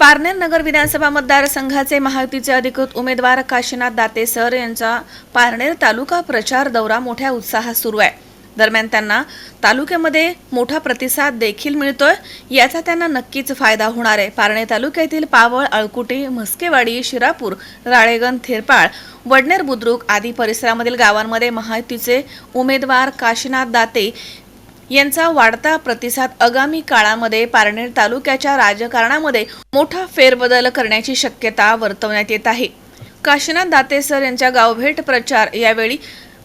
पारनेर नगर विधानसभा मतदारसंघाचे महायुतीचे अधिकृत उमेदवार काशीनाथ दाते सर यांचा पारनेर तालुका प्रचार दौरा मोठ्या उत्साहात सुरू आहे. दरम्यान त्यांना तालुक्यामध्ये मोठा प्रतिसाद देखील मिळतोय. याचा त्यांना नक्कीच फायदा होणार आहे. पारणे तालुक्यातील पावळ अळकुटी म्हस्केवाडी शिरापूर राळेगण थेरपाळ वडनेर बुद्रुक आदी परिसरामधील गावांमध्ये महायुतीचे उमेदवार काशीनाथ दाते यांचा वाढता प्रतिसाद आगामी काळामध्ये पारनेर तालुक्याच्या राजकारणामध्ये मोठा फेरबदल करण्याची शक्यता वर्तवण्यात येत आहे. काशीनाथ दातेसर यांच्या गावभेट प्रचार यावेळी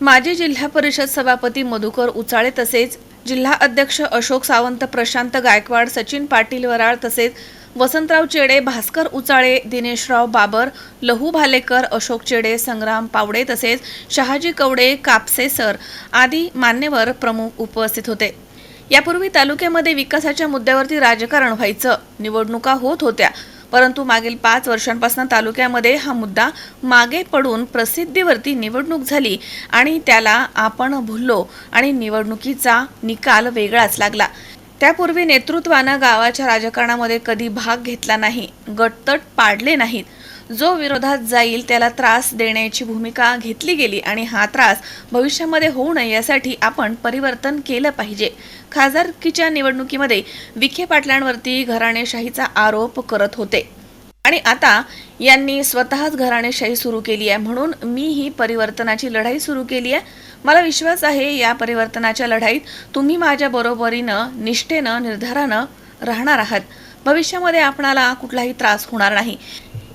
माजी जिल्हा परिषद सभापती मधुकर उचाळे तसेच जिल्हा अध्यक्ष अशोक सावंत प्रशांत गायकवाड सचिन पाटील वराळ तसेच वसंतराव चेडे भास्कर उचाळे दिनेशराव बाबर लहू भालेकर अशोक चेडे संग्राम पावडे तसेच शहाजी कवडे कापसे सर आदी मान्यवर प्रमुख उपस्थित होते. यापूर्वी तालुक्यामध्ये विकासाच्या मुद्द्यावरती राजकारण व्हायचं. निवडणुका होत होत्या. परंतु मागील पाच वर्षांपासून तालुक्यामध्ये हा मुद्दा मागे पडून प्रसिद्धीवरती निवडणूक झाली आणि त्याला आपण भुललो आणि निवडणुकीचा निकाल वेगळाच लागला. त्यापूर्वी नेतृत्वानं गावाच्या राजकारणामध्ये कधी भाग घेतला नाही गटतट पाडले नाहीत. जो विरोधात जाईल त्याला त्रास देण्याची भूमिका घेतली गेली आणि हा त्रास भविष्यामध्ये होऊ नये यासाठी आपण परिवर्तन केलं पाहिजे. खासदारकीच्या निवडणुकीमध्ये विखे पाटलांवरती घराणेशाहीचा आरोप करत होते. आणि आता यांनी स्वतःच घराणेशाही सुरू केली आहे म्हणून मी ही परिवर्तनाची लढाई सुरू केली आहे. मला विश्वास आहे या परिवर्तनाच्या लढाईत तुम्ही माझ्या बरोबरीनं निष्ठेनं निर्धारानं राहणार आहात. भविष्यामध्ये आपणाला कुठलाही त्रास होणार नाही.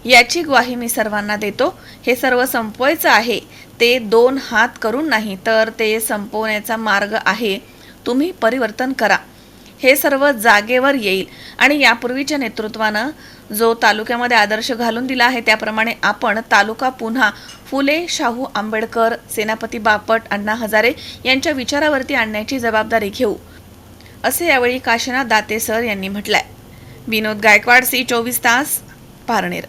याची ग्वाही मी सर्वांना देतो. हे सर्व संपवायचं आहे. ते दोन हात करून नाही तर ते संपवण्याचा मार्ग आहे. तुम्ही परिवर्तन करा. हे सर्व जागेवर येईल. आणि यापूर्वीच्या नेतृत्वानं जो तालुक्यामध्ये आदर्श घालून दिला आहे त्याप्रमाणे आपण तालुका पुन्हा फुले शाहू आंबेडकर सेनापती बापट अण्णा हजारे यांच्या विचारावरती आणण्याची जबाबदारी घेऊ असे यावेळी काशीनाथ दाते सर यांनी म्हटलंय. विनोद गायकवाड सी चोवीस तास पारनेर.